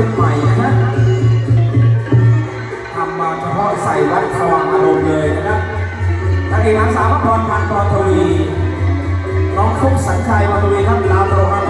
ชุดใหม่นะฮะทำมาเฉพาะใส่วัดสว่างอารมณ์เลยนะครับนางเอกนางสาวพรพันธ์พรทวี น้องฟุกสัญชัยพรทวีครับลาวตลกอัก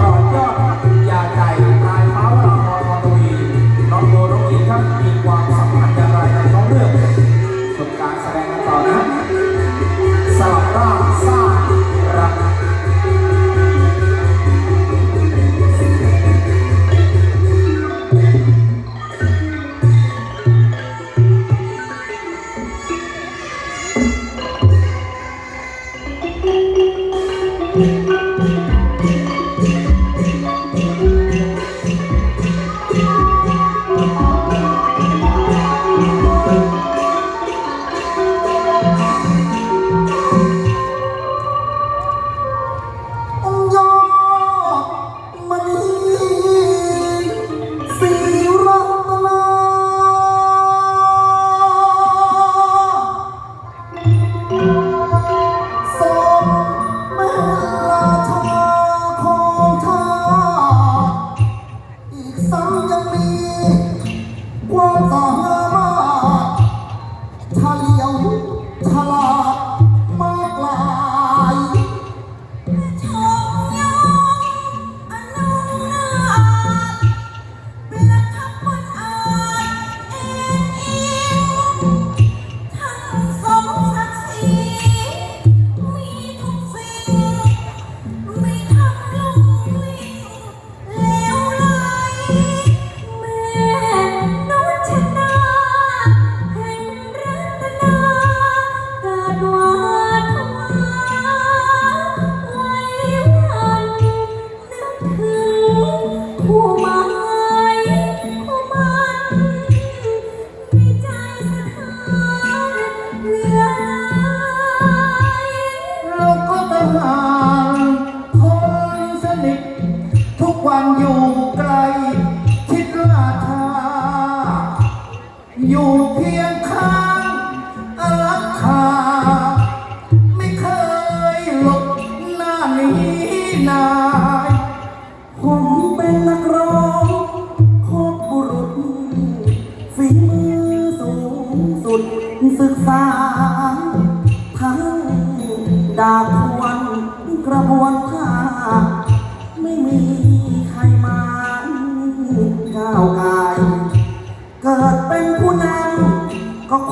ษรยอ ทุก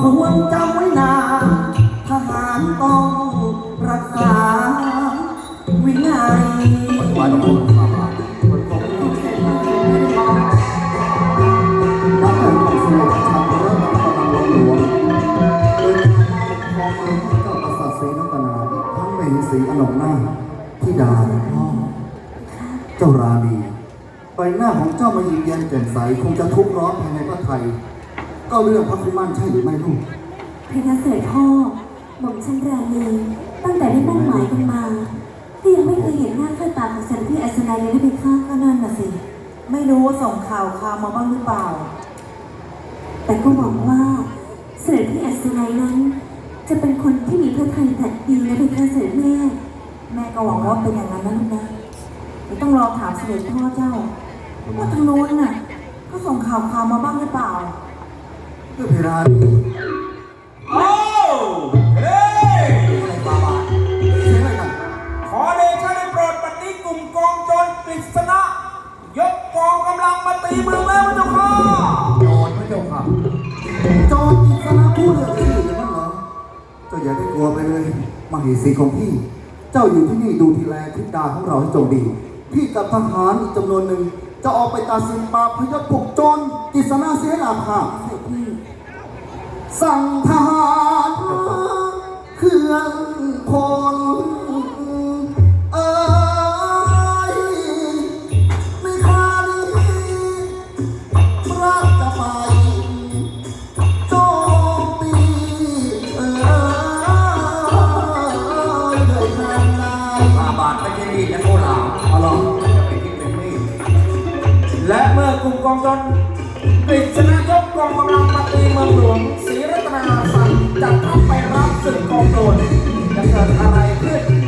ควรจำไว้นาทหารต้องรักษาวินัยวันพุธมาบ้านนับเป็นของสมุทรชาวเริ่มนำกำลังลงหลวงโดยการปกครองเมืองพระเจ้ากษัตริย์ศรีนัตนาทั้งเมหิสีอนงนาถธิดาพ่อเจ้าราณีใบหน้าของเจ้ามายิ้มแย้มแจ่มใสคงจะทุกข์ร้อนภายในพระไทย ก็เรื่องพระคุณมั่นใช่หรือไม่ลูกพระเสด็จพ่อหม่อมชันราณีตั้งแต่ได้มั่นหมายกันมาก็ยังไม่เคยเห็นหน้าค่าตาของเสด็จพี่อัศนัยเลยนะพี่ข้าก็นั่นน่ะสิ ไม่รู้ว่าส่งข่าวข่าวมาบ้างหรือเปล่า แต่ก็หวังว่าเสด็จพี่อัศนัยนั้น จะเป็นคนที่มีพระทัยแต่ดีนะพี่ข้าเสด็จแม่ แม่ก็หวังว่าเป็นอย่างนั้นนะลูกนะเดี๋ยวต้องรอถามเสด็จพ่อเจ้าว่าทางโน้นน่ะ ก็ส่งข่าวข่าวมาบ้างหรือเปล่า เจ้าเพราณีโอ้เฮ้ยอะไรบาบาเสียงอะไรกันขอเดชะได้โปรดบัดนี้กลุ่มกองโจรกฤษณะ ยกกองกำลังมาตีเมืองแล้วพระเจ้าค่ะโยนพระเจ้าค่ะโจรอิสระผู้เลือกที่อย่างนั้นเหรอเจ้าอย่าได้กลัวไปเลยมเหสีของพี่ เจ้าอยู่ที่นี่ดูทีแลทิศดาของเราให้จงดี พี่กับทหารอีกจำนวนหนึ่งจะออกไปตัดสินปราบพยศปลุกโจรกิษณะเสียหนาภาพเสังทารเครื่องพลเอ้ยไม่คานี้รักจะไปโจมตีเอ้ยด้วยทางนายบาบาทไม่ใช่มีดนะโคลาวเอาล่ะจะไปคิดเป็นมีดและเมื่อกลุ่มกองโจรกฤษณะยกกองกำลังมาตีเมืองหลวง รับศึกกองโจรจะเกิดอะไรขึ้น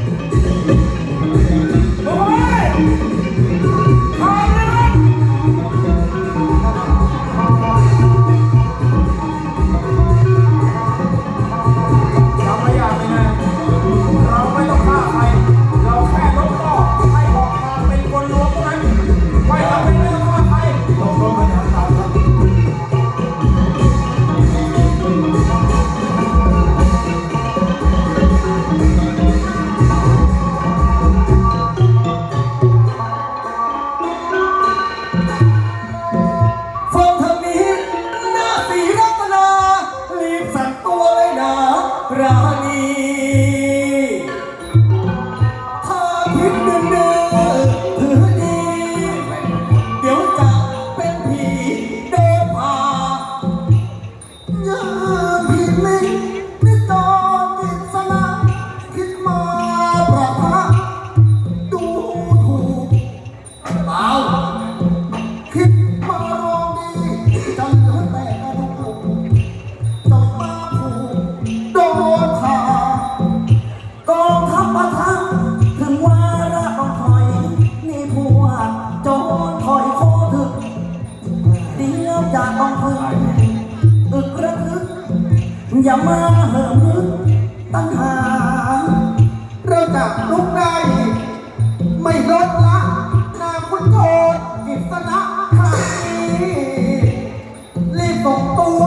อย่ามาเหิมตั้งหาเราจะลุกได้ ไม่ลดละนาคุณโทษกิสระข้านี้รีบส่งตัว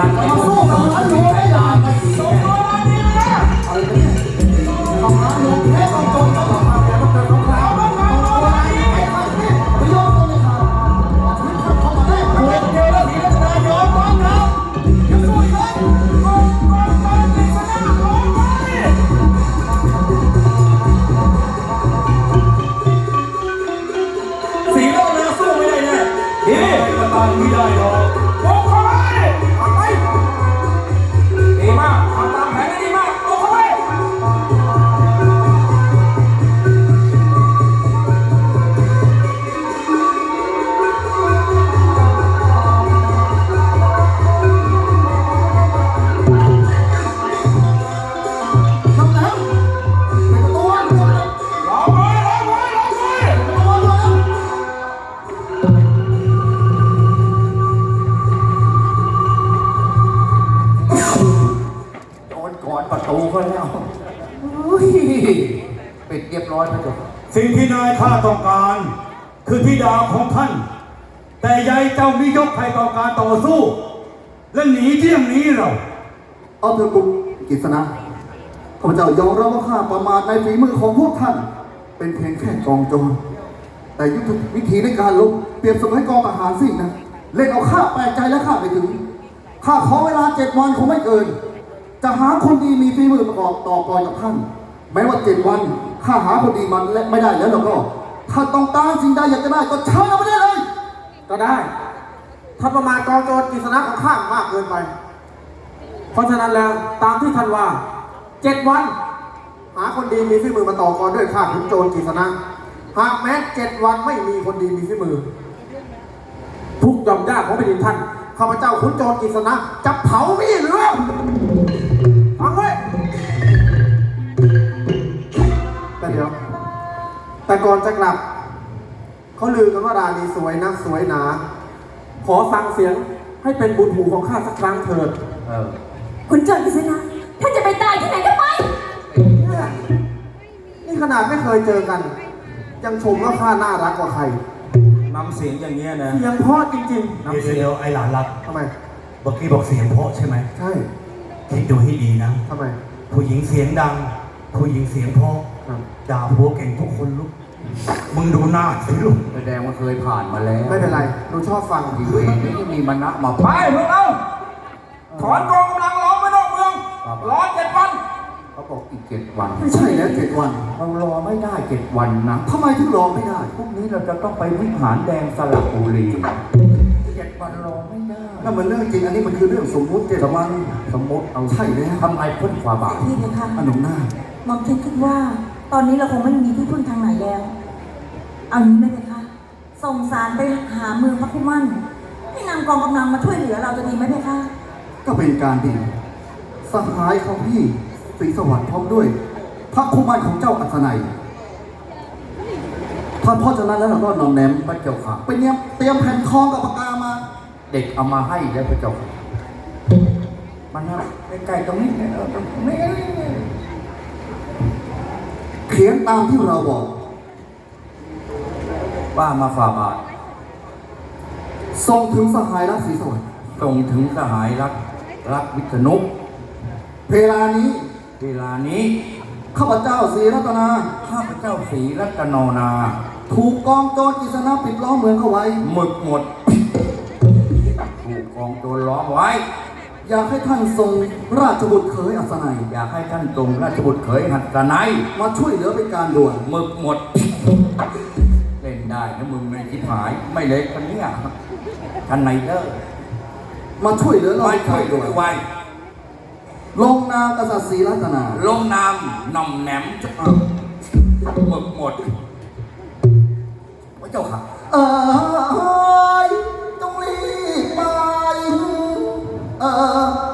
ว้ยมั ยอมรับว่าข้าประมาทในฝีมือของพวกท่าน เป็นเพียงแค่กองโจรแต่ยุทธวิธีในการลบเปรียบเสมือนกองทหารสิ่งนะเล่นเอาข้าแปลกใจและข้าไปถึงข้าขอเวลาเจ็ดวันคงไม่เกิน จะหาคนดีมีฝีมือประกอบต่อกรกับท่าน แม้ว่าเจ็ดวันข้าหาคนดีมันและไม่ได้แล้วเราก็ถ้าต้องการสิ่งใดอยากจะได้ก็เชิญเอาไปได้เลย ก็ได้ ถ้าประมาณกองโจรกิษณะของข้ามากเกินไป เพราะฉะนั้นแล้วตามที่ท่านว่า เจ็ดวัน หาคนดีมีฝีมือมาต่อกรด้วยข้าขุนโจรกิษณะหากแม้เจ็ดวันไม่มีคนดีมีฝีมือ ทุกยอมยากของแผ่นดินท่านข้าพเจ้าขุนโจรกิษณะจะเผาพี่เรือฟังไว้แต่เดี๋ยว แต่ก่อนจะกลับเขาลือกันว่าราณีสวยนะสวยหนา ขอฟังเสียงให้เป็นบุญหูของข้าสักครั้งเถิด คุณจอกิษณะท่านจะไปตายที่ไหนก็ไปเนี่ยนี่ ขนาดไม่เคยเจอกัน ยังชมว่าข้าน่ารักกว่าใครน้ำเสียงอย่างเงี้ยนะเสียงเพ่อจริงเดี๋ยวเดี๋ยวไอ้หลานรักๆทำไม เมื่อกี้บอกเสียงเพราะใช่ไหมใช่คิดดูให้ดีนะ ทำไม ผู้หญิงเสียงดัง ผู้หญิงเสียงเพราะครับ ด่าผัวเก่งทุกคนลูกมึงดูหน้าสิลูกแสดงว่าเคยผ่านมาแล้วไม่เป็นไรหนูชอบฟังอีเวนนี้ก็มีมณะมาไปพวกเราถอนกองกำลังล้อมไปนอกเมืองรอเจ็ดวันเขา บอกอีกเจ็ดวัน ไม่ใช่แล้วเจ็ดวัน เรารอไม่ได้เจ็ดวันนะทำไมถึงรอไม่ได้ พรุ่งนี้เราจะต้องไปวิหารแดงสระบุรีเจ็ดวันรอไม่ได้นั่นมันเรื่องจริง อันนี้มันคือเรื่องสมมุติเจ็ดวันสมมติเอาใช่แล้วทำไมพ้นความบาปพี่เลยค่ะอนุหน้า หมอมฉันคิดว่า ตอนนี้เราคงไม่มีที่พึ่งทางไหนแล้ว เอางี้ไหมเลยคะส่งสารไปหาเมืองพระคุมันให้นำกองกำลังมาช่วยเหลือเราจะดีไหมเพคะก็เป็นการดีสหายของพี่ ศรีสวัสดิ์พร้อมด้วย พระคุมันของเจ้าอัศนัยท่านเพราะฉะนั้นแล้วเราก็นอนแนมพระเจ้าค่ะไปเนี่ยเตรียมแผ่นทองกับปากกามา เด็กเอามาให้แล้วพระเจ้าค่ะมันนะใกล้ๆตรงนี้เนี่ยเออตรงนี้เขียนตามที่เราบอกว่ามาฝ่าบาทส่งถึงสหายรักศรีสวัสดิ์ส่งถึงสหายรักรักวิษณุเวลานี้ เวลานี้ ข้าพเจ้าศรีรัตนา ข้าพเจ้าศรีรัตนนา ถูกกองโจรกิษณะปิดล้อมเมืองเข้าไว้ หมึกหมด ถูกกองโจรล้อมไว้ อยากให้ท่านทรงราชบุตรเขยอัศนัย อยากให้ท่านทรงราชบุตรเขยหัดกระไนยมาช่วยเหลือเป็นการด่วนหมึกหมด เล่นได้นะมึงไม่คิดหาย ไม่เล็กคนเนี้ยท่านไนเดอร์มาช่วยเหลือเราไม่เป็นช่กาวยรด้ด่ววยนไว ลงนามกษัตริย์ศรีรัตนา ลงนามหน่อมแหนมจะเอาหมึกหมดพระเจ้าค่ะ เอ้ยจงรีบไปเดี๋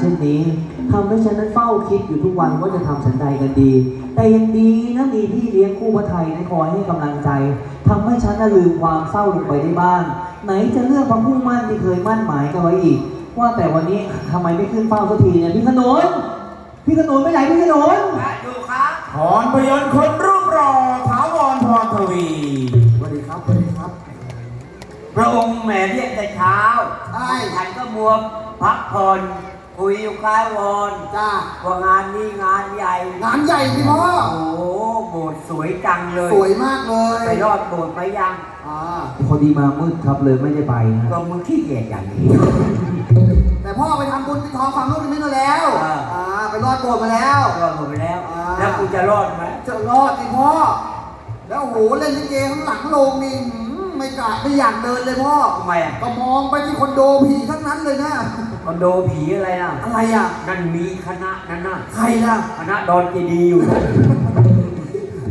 เช่นนี้ทำให้ฉันนั้นเฝ้าคิดอยู่ทุกวันว่าจะทำฉันใดกันดี แต่ยังดีนะมีพี่เลี้ยงคู่พระไทยนะคอยให้กำลังใจทำให้ฉันน่ะลืมความเศร้าลงไปได้บ้าง ไหนจะเรื่องพระผู้มั่นที่เคยมั่นหมายกันไว้อีก ว่าแต่วันนี้ทำไมไม่ขึ้นเฝ้าสักทีเนี่ยพี่ขนุนพี่ขนุนไปไหนพี่ขนุนอยู่ครับพรพยนต์คนรูปรอถาวรพรทวีสวัสดีครับสวัสดีครับ พระองค์แหม่เรียกแต่เช้าใช่ท่านก็มัวพักผ่อน คุยอยู่ใกล้วอนจ้าว่างานนี้งานใหญ่ งานใหญ่สิพ่อ โอ้โหโบสถ์สวยจังเลย สวยมากเลยไปรอดโบสถ์ไปยังอ่าพอดีมามืดครับเลยไม่ได้ไปนะก็มึงขี้เกียจอย่างนี้ แต่พ่อไปทำบุญที่ทองฝั่งนู้นนี่มาแล้วอ่า อ่าไปรอดโบสถ์มาแล้ว รอดหมดไปแล้ว อ่า แล้วกูจะรอดไหมจะรอดสิพ่อ แล้วโอ้โหเล่นลิเกข้างหลังโรงนี่หืมไม่กล้าไม่อยากเดินเลยพ่อ ทำไมอะก็มองไปที่คอนโดผีทั้งนั้นเลยนะ คอนโดผีอะไรน่ะ อะไรอะ นั่นมีคณะนั่นน่ะใครล่ะ คณะดอนเจดีย์อยู่นะ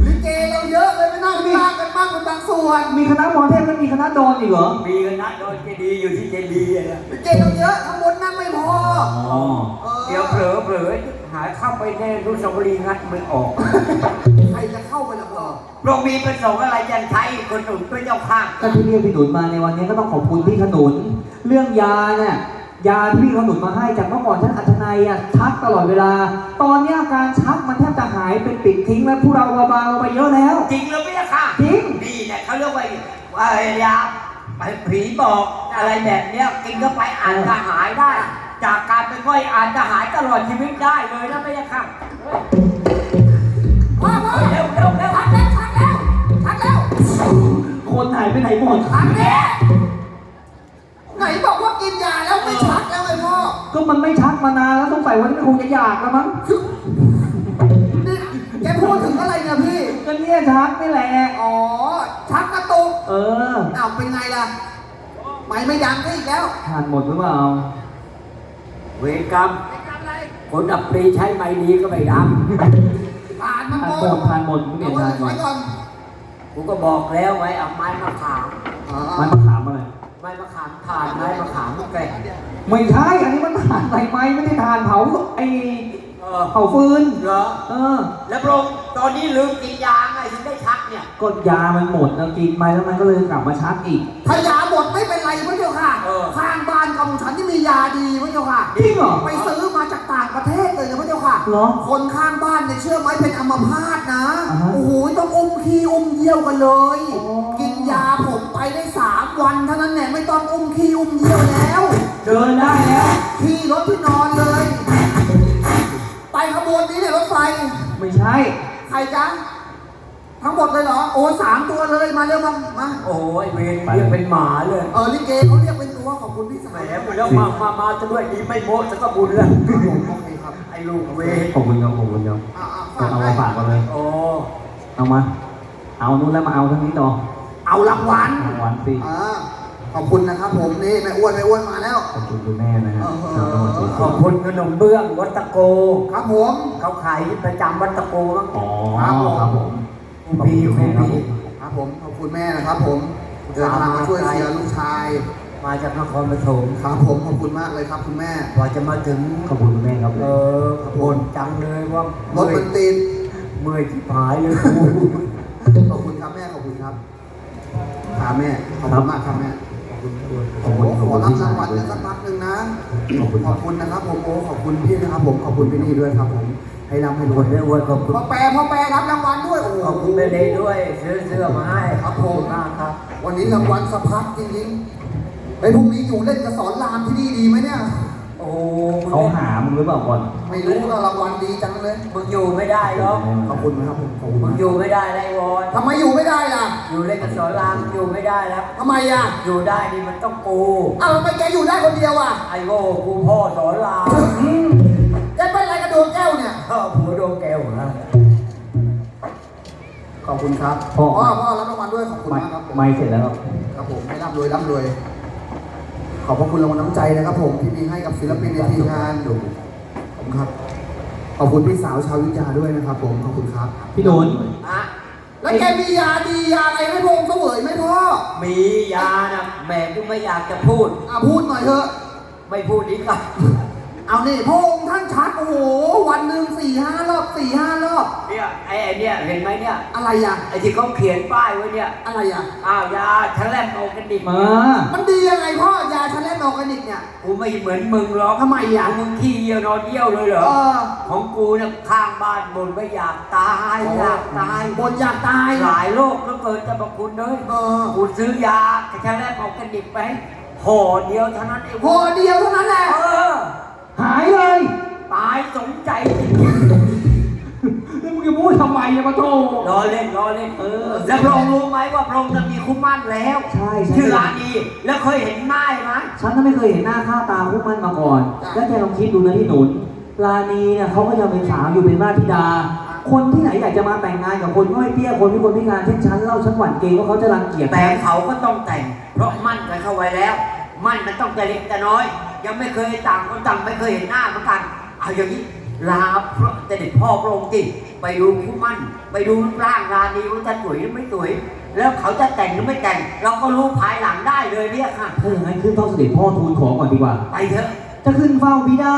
ลิเกเราเยอะเลยไม่น่ามีร่างกันบ้างเป็นบางส่วนมีคณะมอเทพแล้วมีคณะดอนอีกเหรอ มีคณะดอนเจดีย์อยู่ที่เจดีย์อะนะลิเกเราเยอะข้างบนนั่งไม่พอ อ๋อเออเดี๋ยวเผลอเผลอหาเข้าไปแน่รุสาวรีย์งัดมันออกใครจะเข้าไปล่ะพ่อโรงมีประสงค์อะไรยันใช้คนหนุนเป็นเจ้าข้างก็ที่เรียกพี่หนุนมาในวันนี้ก็ต้องขอบคุณพี่ขนุน เรื่องยาเนี่ย ยาที่พี่ขนุนมาให้จากเมื่อก่อนฉันอัธนัยอะชักตลอดเวลา ตอนนี้อาการชักมันแทบจะหายเป็นปิดทิ้งแล้วพวกเราเบาๆไปเยอะแล้ว จริงหรือไม่ค่ะจริง นี่เนี่ยเขาเรียกว่าว่ายาไปผีบอกอะไรแบบเนี้ยกินเข้าไปอาจจะหายได้ จากการเป็นก้อยอาจจะหายตลอดชีวิตได้เลยนะไม่ใช่ค่ะพ่อพ่อเร็วเร็วเร็วชักแล้วชักแล้วชักแล้วคนหายไปไหนหมดชักแล้ว ไหนบอกว่ากินยาแล้วไม่ชักแล้วไอ้พ่อก็มันไม่ชักมานานแล้วสงสัยวันนี้มันคงจะอยากแล้วมั้งนี่แกพูดถึงอะไรเนี่ยพี่ ก็เนี่ยชักนี่แหละ อ๋อ ชักกระตุก เอออ้าวเป็นไงล่ะไม่ไม่ดังก็อีกแล้ว ทานหมดหรือเปล่า เวรกรรมคนดับปรีใช้ไม้ดีก็ไม่ดังผ่านมันทานก่หมอนดทานหมดไม่เปลี่ยนเอาทานหมไว้ดก่อน กูก็บอกแล้วไว้เอาไม้มะขามอ๋อไม้มะขามอะไรไม้มะขามผ่านไม้มะขามแกร่งไม่ใช่อันนี้มันทานใส่ไม้ไม่ได้ทานเผาไอเออเผาฟืนเหรอ เออ แล้วพระองค์ตอนนี้ลืมกินยาไงถึงได้ชักเนี่ย ก็ยามันหมดแล้วกินไปแล้วมันก็เลยกลับมาชักอีก ถ้ายาหมดไม่เป็นไรพระเจ้าค่ะ เออข้างบ้านก็ของฉันที่มียาดีพระเจ้าค่ะจริงเหรอไปซื้อมาจากต่างประเทศเลยนะพระเจ้าค่ะ เหรอคนข้างบ้านเนี่ยเชื่อไหมเป็นอัมพาตนะ อ่าฮะโอ้โหต้องอมขี้อมเยี่ยวกันเลย โอ้ กินยาผมไปได้สาม วันเท่านั้นแหละไม่ต้องอมขี้อมเยี่ยวแล้ว เดินได้แล้วที่รถที่นอนเลย ไปขบวนนี้เนี่ยรถไฟ ไม่ใช่ ใครจ๊ะทั้งหมดเลยเหรอ โอ้สามตัวเลยมาเร็วมามาโอ้ยเวรเรียกเป็นหมาเลยเออลิเกเขาเรียกเป็นตัวขอบคุณพี่สาแหมวไปแล้วมามามาจะด้วยดีไม่โม้จะก็บุญแล้วครับผมโอเคครับไอ้ลูกเวรขอบคุณครับขอบคุณครับอ่าเอาเอามาฝากกันเลย โอ้เอามา เอานู้นแล้วมาเอาทั้งนี้ต่อ เอารางวัลรางวัลสิอ่าขอบคุณนะครับผมนี่แม่อ้วนแม่อ้วนมาแล้ว ขอบคุณคุณแม่นะฮะเออทางจังหวัดสุขโขอบทัยคุณขนมเบื้องวัดตะโก ครับผมเขาขายประจำวัดตะโกมั้งอ๋อครับผมคุณพี่คุณพี่ครับผมขอบคุณแม่นะครับผมเดินทางมาช่วยเชียร์ลูกชาย มาจากนครปฐมครับผมขอบคุณมากเลยครับคุณแม่ กว่าจะมาถึงขอบคุณคุณแม่ครับเออบ่นจังเลยว่ารถมันติดเมื่อยที่ผายเลยกูขอบคุณครับแม่ขอบคุณครับ ครับแม่ ขอบคุณมากครับแม่ขอบโอ้คุณขขอบอคุณรับพี่รางวัลด้วเนี่ยยสักพักหนึ่งนะ ขอบคุณขอบคุณนะครับผมโอ้ขอบคุณพี่นะครับผม ขอบคุณพี่นี่ด้วยครับผม ให้ร่ำให้รวยแม่อวยขอบคุณพ่อแปรพ่อแปรรับรางวัลด้วย โอ้โหขอบคุณแม่เดย์ด้วย ซื้อเสื้อมาให้ครับผมมากครับ วันนี้รางวัลสะพัดจริงๆไอ้ยพรุ่งนี้อยู่เล่นกับสอนรามที่นี่ดีไหมเนี่ยโอ้ เขาหามึงหรือเปล่าก่อนไม่รู้ก็รางวัลดีจังเลยมึงอยู่ไม่ได้หรอกขอบคุณนะครับผมขอบคุณมึมางกอยู่ไม่ได้ไรวอนทำไมอยู่ไม่ได้ล่ะอยู่เล่นกับสอนรามอยู่ไม่ได้แล้วทำไมอะอยู่ได้นี่มันต้องกูอ้าวทำไมแกอยู่ได้คนเดียวอะไอ้โง่กูพ่อสอนรามแกเป็นอะไรกับดวงแก้วเนี่ยพ่อผัวโดนแก้วนะขอบคุณครับพ่อพ่อพ่อรับรางวัลด้วยขอบคุณไม่มากครับผมไม่เสร็จแล้วครับผมให้ร่ำรวยร่ำรวย ขอบพระคุณรางวัลน้ำใจนะครับผมที่มีให้กับศิลปินในทีมงานดูขอบคุณครับ ขอบคุณพี่สาวชาววิทยาด้วยนะครับ ผมขอบคุณครับพี่หนุนอะแล้วแกมียาดียาอะไรให้พงเสวยไหมพ่อมียานะแม่กูไม่อยากจะพูดอะพูดหน่อยเถอะ ไม่พูดดีกว่า เอานี่พระองค์ท่านชักโอ้โหวันหนึ่งสี่ห้ารอบสี่ห้ารอบเนี่ยไอ้ไอ้เนี่ยเห็นไหมเนี่ยอะไรอะไอ้ที่เขาเขียนป้ายไว้เนี่ยอะไรอะอ้าวยาทะแลมออร์แกนิกมามันดียังไงพ่อยาชาแลมออร์แกนิกเนี่ยกูไม่เหมือนมึงหรอกทำไมอะมึงขี้เยี่ยวนอนเยี่ยวเลยเหรเอออของกูเนี่ยข้างบ้านบ่นว่าอยากตายอยากตายบนอยากตายหลายโรคแล้วเกิดจะบอกคุณเลยเออกูซื้อยาทะแลมออร์แกนิกไปห่อเดียวเท่านั้นเองพอเดียวเท่านั้นแหละเออ หายเลย ตายสมใจจริงแล้วมึงจะพูดทำไมเนี่ยมาโทๆรอเล่นรอเล่นเออ แล้วพระองค์รู้ไหมว่าพระองค์จะมีคู่มั่นแล้วใช่ใช่ ชื่อรานีแล้วเคยเห็นหน้าไหมฉันก็ไม่เคยเห็นหน้าค่าตาพวกมันมาก่อน แล้วแกลองคิดดูนะพี่หนุนลานีเนี่ยเขาก็ยังเป็นสาวอยู่เป็นราชธิดา คนที่ไหนอยากจะมาแต่งงานกับคนน้อยเตี้ยคนที่คนพิการเช่นฉันเล่าฉันหวั่นเกรงว่าเขาจะรังเกียจแต่เขาก็ต้องแต่ง เพราะมั่นกันเข้าไว้แล้ว มั่นมันต้องแต่เล็กแต่น้อย ยังไม่เคยต่างคนต่างไม่เคยเห็นหน้าเหมือนกัน เอาอย่างนี้ลาพระเสด็จพ่อพระองค์จิไปดูคู่มั่น ไปดูรูปร่างรานีว่าจะสวยหรือไม่สวย แล้วเขาจะแต่งหรือไม่แต่ง เราก็รู้ภายหลังได้เลยเนี่ยค่ะถ้าอย่างนั้นขึ้นเฝ้าเสด็จพ่อทูลขอก่อนดีกว่า ไปเถอะ จะขึ้นเฝ้าบิดา